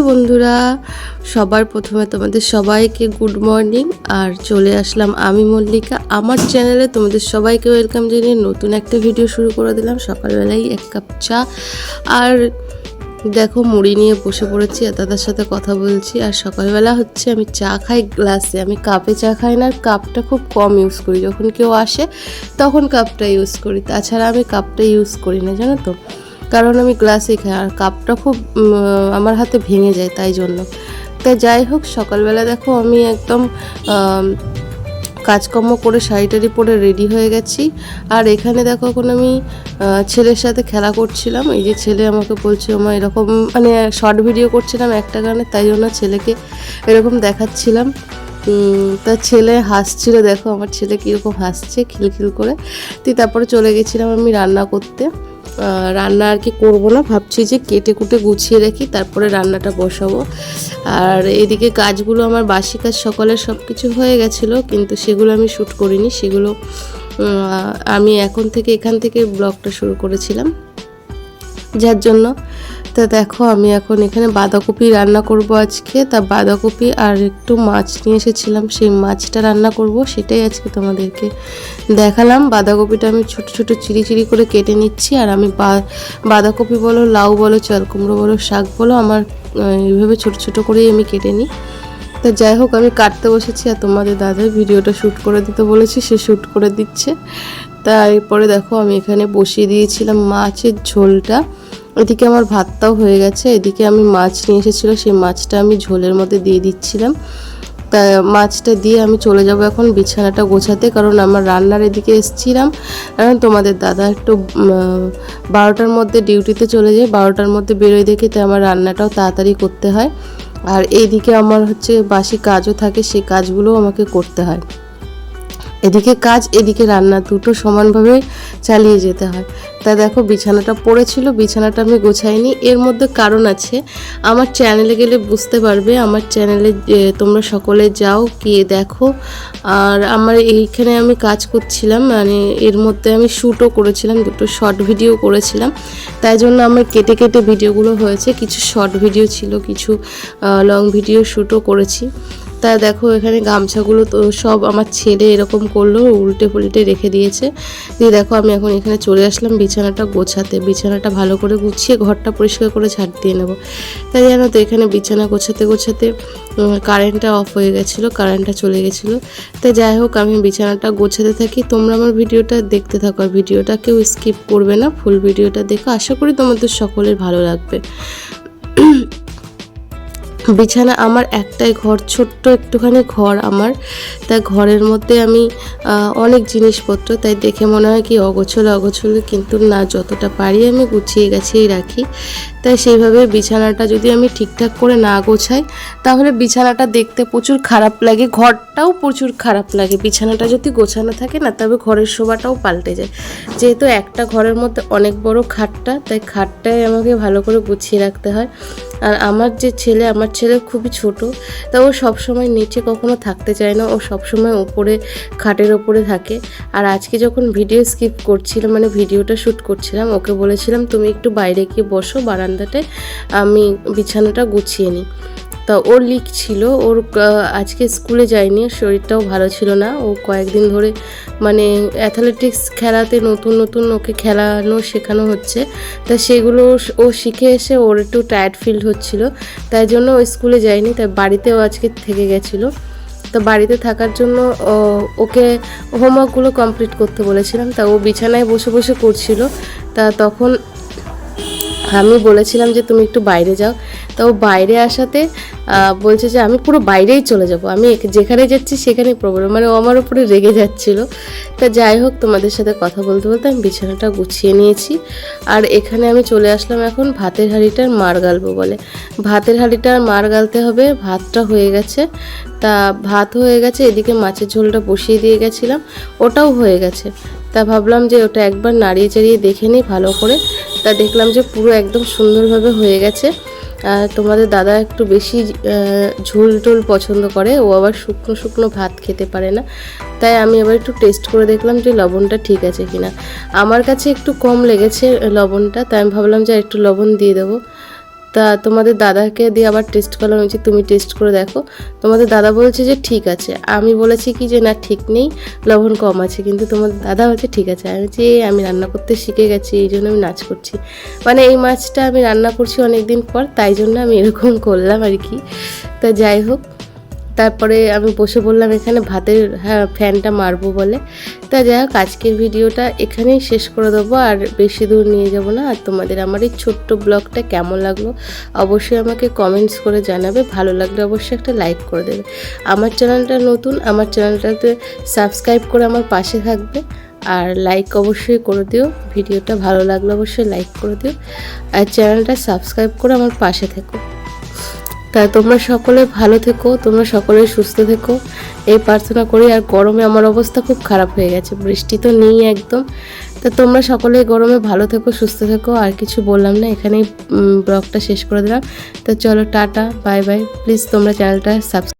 বন্ধুরা, সবার প্রথমে তোমাদের সবাইকে গুড মর্নিং আর চলে আসলাম আমি মল্লিকা। আমার চ্যানেলে তোমাদের সবাইকে ওয়েলকাম জানিয়ে নতুন একটা ভিডিও শুরু করে দিলাম। সকালবেলায় এক কাপ চা। আর দেখো, মুড়ি নিয়ে বসে পড়েছি, আর দাদার সাথে কথা বলছি। আর সকালবেলা হচ্ছে আমি চা খাই গ্লাসে আমি কাপে চা খাই না কাপটা খুব কম ইউজ করি। যখন কেউ আসে, তখন কাপটা ইউজ করি। তাছাড়া আমি কাপটা ইউজ করি না, জানো তো? কারণ আমি গ্লাসে খাই আর কাপটা খুব আমার হাতে ভেঙে যায় তাই জন্য। তা যাই হোক সকালবেলা দেখো আমি একদম কাজকর্ম করে শাড়ি টাড়ি পরে রেডি হয়ে গেছি। আর এখানে দেখো এখন আমি ছেলের সাথে খেলা করছিলাম। এই যে ছেলে আমাকে বলছে আমার এরকম মানে শর্ট ভিডিও করছিলাম একটা গানে তাই জন্য ছেলেকে এরকম দেখাচ্ছিলাম। উম, তা ছেলে হাসছিল দেখো আমার ছেলে কীরকম হাসছে খিলখিল করে। তো তারপরে চলে গেছিলাম আমি রান্না করতে। রান্না আর কি করব না, ভাবছি যে কেটে কুটে গুছিয়ে রাখি, তারপরে রান্নাটা বসাবো। আর এদিকে কাজগুলো আমার বাসি কাজ সকালের সব কিছু হয়ে গেছিল, কিন্তু সেগুলো আমি শ্যুট করিনি, সেগুলো আমি এখন থেকে এখান থেকে ব্লগটা শুরু করেছিলাম। যার জন্য। তা দেখো, আমি এখন এখানে বাঁধাকপি রান্না করব আজকে। তা বাঁধাকপি আর একটু মাছ নিয়ে এসেছিলাম। সেই মাছটা রান্না করব, সেটাই আজকে তোমাদেরকে দেখালাম। বাঁধাকপিটা আমি ছোট ছোট চিরি চিরি করে কেটে নিচ্ছি। আর আমি বাঁধাকপি বলো, লাউ বলো চাল কুমড়ো বলো, শাক বলো, আমার এইভাবে ছোট ছোট করেই আমি কেটে নিই। তো যাই হোক, আমি কাটতে বসেছি। আর তোমাদের দাদা ভিডিওটা শ্যুট করে দিতে বলেছি, সে শ্যুট করে দিচ্ছে। তা এরপরে দেখো আমি এখানে বসিয়ে দিয়েছিলাম মাছের ঝোলটা। এদিকে আমার ভাতটাও হয়ে গেছে, এদিকে আমি মাছ নিয়ে এসেছিল সেই মাছটা আমি ঝোলের মধ্যে দিয়ে দিচ্ছিলাম। তা মাছটা দিয়ে আমি চলে যাব এখন বিছানাটা গোছাতে, কারণ আমার রান্নার এদিকে এসেছিলাম। কারণ তোমাদের দাদা একটু বারোটার মধ্যে ডিউটিতে চলে যায়, বারোটার মধ্যে বেরোয় দেখে তাই আমার রান্নাটাও তাড়াতাড়ি করতে হয়। আর এইদিকে আমার হচ্ছে বাসি কাজও থাকে, সেই কাজগুলোও আমাকে করতে হয়। এদিকে কাজ, এদিকে রান্না দুটো সমানভাবে চালিয়ে যেতে হয়। তা দেখো, বিছানাটা পড়েছিল, বিছানাটা আমি গোছাইনি। এর মধ্যে কারণ আছে, আমার চ্যানেলে গেলে বুঝতে পারবে, আমার চ্যানেলে তোমরা সকলে যাও, গিয়ে দেখো। আর আমার এইখানে আমি কাজ করছিলাম মানে এর মধ্যে আমি শ্যুটও করেছিলাম, দুটো শর্ট ভিডিও করেছিলাম। তাই জন্য আমার কেটে কেটে ভিডিওগুলো হয়েছে, কিছু শর্ট ভিডিও ছিল, কিছু লং ভিডিও শ্যুটও করেছি। তা দেখো এখানে গামছাগুলো তো সব আমার ছেলে এরকম করল উল্টে পুল্টে রেখে দিয়েছে। দিয়ে দেখো আমি এখন এখানে চলে আসলাম বিছানাটা গোছাতে। বিছানাটা ভালো করে গুছিয়ে ঘরটা পরিষ্কার করে ঝাড় দিয়ে নেব। তাই জানো তো এখানে বিছানা গোছাতে গোছাতে কারেন্টটা অফ হয়ে গেছিল কারেন্টটা চলে গেছিল। তাই যাই হোক, আমি বিছানাটা গোছাতে থাকি। তোমরা আমার ভিডিওটা দেখতে থাকো আর ভিডিওটা কেউ স্কিপ করবে না। ফুল ভিডিওটা দেখো। আশা করি তোমাদের সকলের ভালো লাগবে। বিছানা আমার একটাই ঘর, ছোট্ট একটুখানি ঘর আমার। তাই ঘরের মধ্যে আমি অনেক জিনিসপত্র, তাই দেখে মনে হয় কি অগোছল অগোছল, কিন্তু না, যতটা পারি আমি গুছিয়ে গেছেই রাখি। তাই সেইভাবে বিছানাটা যদি আমি ঠিকঠাক করে না গোছাই, তাহলে বিছানাটা দেখতে প্রচুর খারাপ লাগে, ঘরটাও প্রচুর খারাপ লাগে। বিছানাটা যদি গোছানো থাকে না, তবে ঘরের শোভাটাও পাল্টে যায়। যেহেতু একটা ঘরের মধ্যে অনেক বড় খাটটা, তাই খাটটাই আমাকে ভালো করে গুছিয়ে রাখতে হয়। আর আমার যে ছেলে, আমার ছেলে খুবই ছোট, তা ও সবসময় নিচে কখনো থাকতে চায় না, ও সবসময় ওপরে, খাটের ওপরে থাকে। আর আজকে যখন ভিডিও স্কিপ করছিলাম মানে ভিডিওটা শ্যুট করছিলাম, ওকে বলেছিলাম, তুমি একটু বাইরে গিয়ে বসো, বারান্দাতে আমি বিছানাটা গুছিয়ে নিই। তা ওর লিক ছিল। ওর আজকে স্কুলে যায়নি, শরীরটাও ভালো ছিল না। ও কয়েকদিন ধরে মানে অ্যাথলেটিক্স খেলাতে নতুন নতুন ওকে খেলানো, শেখানো হচ্ছে। তা সেগুলো ও- শিখে এসে ওর একটু টায়ার্ড ফিল হচ্ছিল। তাই জন্য ও স্কুলে যায়নি, তাই বাড়িতেও আজকে থেকে গেছিল। তো বাড়িতে থাকার জন্য ওকে হোমওয়ার্কগুলো কমপ্লিট করতে বলেছিলাম। তা ও বিছানায় বসে বসে করছিল। তা তখন আমি বলেছিলাম যে, তুমি একটু বাইরে যাও। তো বাইরে আসাতে বলছে যে আমি পুরো বাইরেই চলে যাব। আমি যেখানে যাচ্ছি সেখানেই প্রবলেম মানে ও আমার উপরে রেগে যাচ্ছিল। তা যাই হোক, তোমাদের সাথে কথা বলতে বলতে আমি বিছানাটা গুছিয়ে নিয়েছি। আর এখানে আমি চলে আসলাম এখন ভাতের হাঁড়িটার মার গালবো বলে। ভাতের হাঁড়িটার মার গালতে হবে, ভাতটা হয়ে গেছে। তা ভাত হয়ে গেছে, এদিকে মাছের ঝোলটা বসিয়ে দিয়ে গেছিলাম, ওটাও হয়ে গেছে। তা ভাবলাম যে ওটা একবার নাড়িয়ে চাড়িয়ে দেখে নিই ভালো করে। তা দেখলাম যে পুরো একদম সুন্দরভাবে হয়ে গেছে। আর তোমাদের দাদা একটু বেশি ঝোল টোল পছন্দ করে, ও আবার শুকনো শুকনো ভাত খেতে পারে না। তাই আমি আবার একটু টেস্ট করে দেখলাম যে লবণটা ঠিক আছে কিনা। আমার কাছে একটু কম লেগেছে লবণটা, তাই আমি ভাবলাম যে একটু লবণ দিয়ে দেবো। তা তোমাদের দাদাকে দিয়ে আবার টেস্ট করানো হয়েছে তুমি টেস্ট করে দেখো। তোমাদের দাদা বলছে যে ঠিক আছে। আমি বলেছি কি যে না, ঠিক নেই। লবণ কম আছে, কিন্তু তোমাদের দাদা হচ্ছে ঠিক আছে। আমি যে আমি রান্না করতে শিখে গেছি, এই জন্য আমি নাচ করছি। মানে এই মাছটা আমি রান্না করছি অনেক দিন পর, তাই জন্য আমি এরকম করলাম আর কি। তা যাই হোক তারপরে আমি বসে বললাম, এখানে ভাতের হ্যাঁ ফ্যানটা মারবো বলে। তা যাই হোক, আজকের ভিডিওটা এখানেই শেষ করে দেবো। আর বেশি দূর নিয়ে যাব না। আর তোমাদের আমার এই ছোট্ট ব্লগটা কেমন লাগল অবশ্যই আমাকে কমেন্টস করে জানাবে। ভালো লাগলে অবশ্যই একটা লাইক করে দেবে। আমার চ্যানেলটা নতুন, আমার চ্যানেলটাতে সাবস্ক্রাইব করে আমার পাশে থাকবে। আর লাইক অবশ্যই করে দিও। ভিডিওটা ভালো লাগলে অবশ্যই লাইক করে দিও। আর চ্যানেলটা সাবস্ক্রাইব করে আমার পাশে থেকো। তা তোমরা সকলে ভালো থেকো, তোমরা সকলে সুস্থ থেকো। এই প্রার্থনা করি, আর গরমে আমার অবস্থা খুব খারাপ হয়ে গেছে, বৃষ্টি তো নেই একদম। তা তোমরা সকলে গরমে ভালো থেকো, সুস্থ থেকো, আর কিছু বললাম না, এখানেই ব্লগটা শেষ করে দিলাম। তো চলো, টাটা, বাই বাই, প্লিজ তোমরা চ্যানেলটা সাবস্ক্রাইব